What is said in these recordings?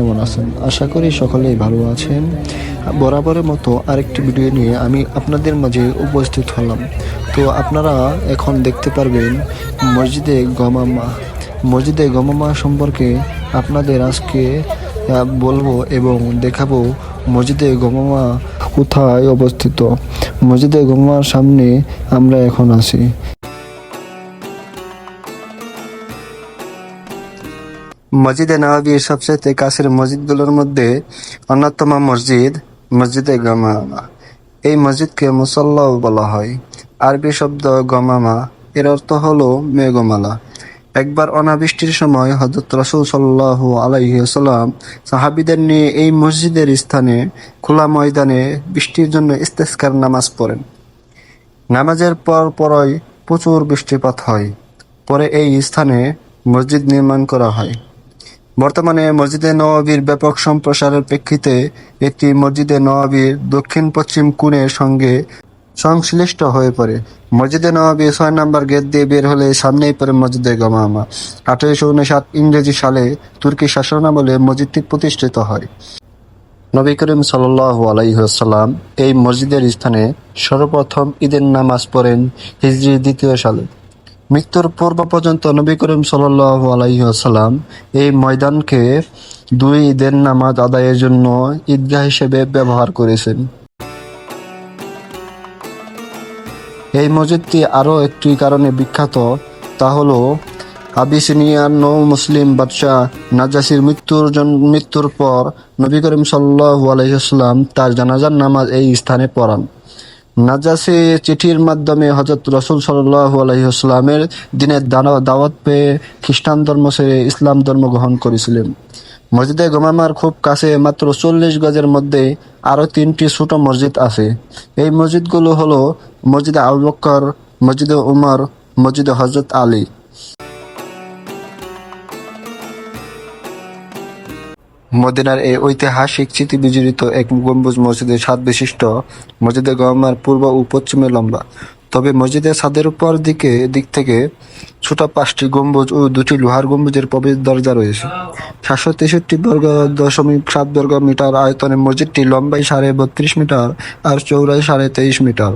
কেমন আছেন? আশা করি সকলেই ভালো আছেন। বরাবরের মতো আরেকটি ভিডিও নিয়ে আমি আপনাদের মাঝে উপস্থিত হলাম। তো আপনারা এখন দেখতে পারবেন মসজিদে গমামা মসজিদে গমামা সম্পর্কে আপনাদের আজকে বলব এবং দেখাবো মসজিদে গমামা কোথায় অবস্থিত। মসজিদে গমামার সামনে আমরা এখন আছি। মসজিদে নবাবির সবচেয়ে কাছের মসজিদগুলোর মধ্যে অন্যতম মসজিদ, মসজিদে গমামা। এই মসজিদকে মুসল্লাও বলা হয়। আরবি শব্দ গমামা, এর অর্থ হলো মেঘমালা। একবার অনাবৃষ্টির সময় হজরত রসুল সাল্লাহ আলাইসাল্লাম সাহাবিদের নিয়ে এই মসজিদের স্থানে খোলা ময়দানে বৃষ্টির জন্য ইস্তেস্কার নামাজ পড়েন। নামাজের পর পরই প্রচুর বৃষ্টিপাত হয়। পরে এই স্থানে মসজিদ নির্মাণ করা হয়। বর্তমানে মসজিদে নওয়াবির ব্যাপক সম্প্রসারের প্রেক্ষিতে একটি মসজিদে নওয়াবির দক্ষিণ পশ্চিম কোণের সঙ্গে সংশ্লিষ্ট হয়ে পড়ে। মসজিদে নওয়াবি ছয় নম্বর গেট দিয়ে বের হলে সামনেই পড়ে মসজিদে গমামা। আঠারোশো উনষাট ইংরেজি সালে তুর্কি শাসনামলে মসজিদটি প্রতিষ্ঠিত হয়। নবী করিম আলাইসাল্লাম এই মসজিদের স্থানে সর্বপ্রথম ঈদের নামাজ পড়েন হিজরি দ্বিতীয় সালে। মৃত্যুর পূর্ব পর্যন্ত নবী করিম সাল্লাহ আলাইসাল্লাম এই ময়দানকে দুই ঈদের নামাজ আদায়ের জন্য ঈদগাহ হিসেবে ব্যবহার করেছেন। এই মসজিদটি আরও একটি কারণে বিখ্যাত, তা হল আবিসিনিয়ার নৌ মুসলিম বাদশাহ নাজাসির মৃত্যুর মৃত্যুর পর নবী করিম সাল্লাহ আলাইসাল্লাম তার জানাজার নামাজ এই স্থানে পড়ান। নাজাসি চিঠির মাধ্যমে হজরত রসুল সাল্লাহ আলাইসাল্লামের দিনের দানা- দাওয়াত পেয়ে খ্রিস্টান ধর্ম ছেড়ে ইসলাম ধর্ম গ্রহণ করেছিলেন। মসজিদে গমামার খুব কাছে মাত্র চল্লিশ গজের মধ্যে আরও তিনটি ছোট মসজিদ আছে। এই মসজিদগুলো হলো মসজিদে আবু বক্কর, মসজিদে উমর, মসজিদে হজরত আলী। মদিনার এই ঐতিহাসিক স্মৃতি বিজড়িত এক গম্বুজ মসজিদের স্বাদ বিশিষ্ট। মসজিদের গমার পূর্ব ও পশ্চিমে লম্বা। তবে মসজিদের ছাদের উপর দিকে, দিক থেকে ছোট পাঁচটি গম্বুজ ও দুটি লোহার গম্বুজের প্রবেশ দরজা রয়েছে। সাতশো তেষট্টি বর্গ দশমিক সাত বর্গ মিটার আয়তনে মসজিদটি লম্বাই সাড়ে বত্রিশ মিটার আর চৌড়াই সাড়ে তেইশ মিটার।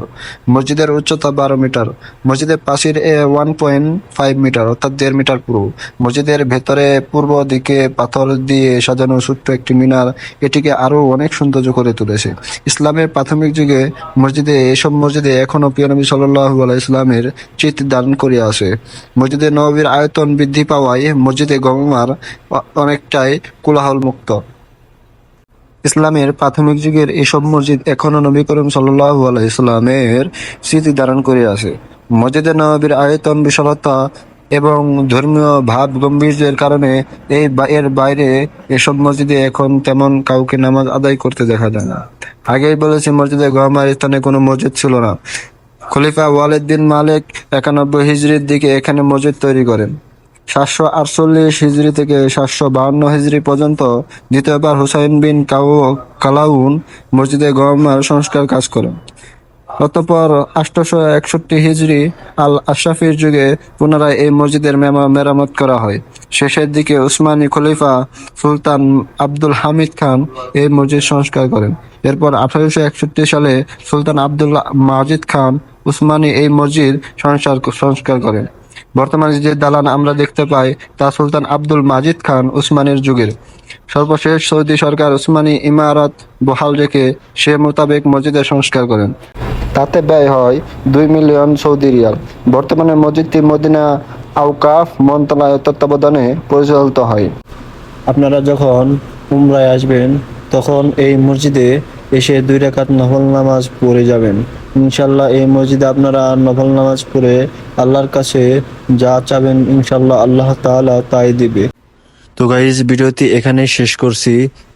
মসজিদের উচ্চতা বারো মিটার। মসজিদের পাশের এ ওয়ান পয়েন্ট ফাইভ মিটার, অর্থাৎ দেড় মিটার পুরো। মসজিদের ভেতরে পূর্ব দিকে পাথর দিয়ে সাজানো ছোট্ট একটি মিনার, এটিকে আরও অনেক সৌন্দর্য করে তুলেছে। ইসলামের প্রাথমিক যুগে মসজিদে এসব মসজিদে এখনও পিয়ানবী সাল্লাহ ইসলামের চিত দান করে আছে মসজিদে নবীর আয়তন বৃদ্ধি পাওয়ায় মসজিদে গমার অনেকটাই কোলাহল মুক্ত ইসলামের প্রাথমিক যুগের এসব মসজিদ এখনও নবী করিম সাল্লাহ ইসলামের স্মৃতি ধারণ করে আছে। মসজিদে নবীর আয়তন, বিশালতা এবং ধর্মীয় ভাব গম্ভীর্যের কারণে এই এর বাইরে এসব মসজিদে এখন তেমন কাউকে নামাজ আদায় করতে দেখা যায় না। আগেই বলেছি, মসজিদে গহমার স্থানে কোনো মসজিদ ছিল না। খলিফা ওয়ালিদ্দিন মালিক একানব্বই হিজড়ির দিকে এখানে মসজিদ তৈরি করেন। সাতশো আটচল্লিশ হিজড়ি থেকে সাতশো বাহান্ন হিজড়ি পর্যন্ত দ্বিতীয়বার হুসাইন বিন কাউ কালাউন মসজিদে গহমার সংস্কার কাজ করেন। অতঃপর আষ্টশো একষট্টি হিজরি আল আশরাফির যুগে পুনরায় এই মসজিদের মেরামত করা হয়। শেষের দিকে উসমানী খলিফা সুলতান আব্দুল হামিদ খান এই মসজিদ সংস্কার করেন। এরপর আঠারোশো একষট্টি সালে সুলতান আব্দুল মাজিদ খান উসমানী এই মসজিদ সংস্কার সংস্কার করেন। বর্তমানে যে দালান আমরা দেখতে পাই, তা সুলতান আব্দুল মাজিদ খান উসমানের যুগের। সর্বশেষ সৌদি সরকার উসমানী ইমারত বহাল রেখে সে মোতাবেক মসজিদের সংস্কার করেন। তাতে ব্যয় হয় দুই মিলিয়ন সৌদি রিয়াল। বর্তমানে মসজিদটি মদিনা আউকাফ মন্ত্রণালয়ের তত্ত্বাবধানে পরিচালিত হয়। আপনারা যখন উমরায় আসবেন, তখন এই মসজিদে এসে দুই রাকাত নফল নামাজ পড়ে যাবেন। ইনশাল্লাহ এই মসজিদে আপনারা নফল নামাজ পড়ে আল্লাহর কাছে যা চাবেন ইনশাল্লাহ আল্লাহ তাআলা তাই দিবে। তো গাইজ ভিডিওটি এখানেই শেষ করছি।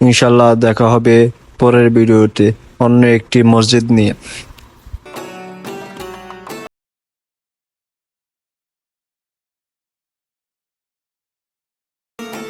ইনশাল্লাহ দেখা হবে পরের ভিডিওতে অন্য একটি মসজিদ নিয়ে।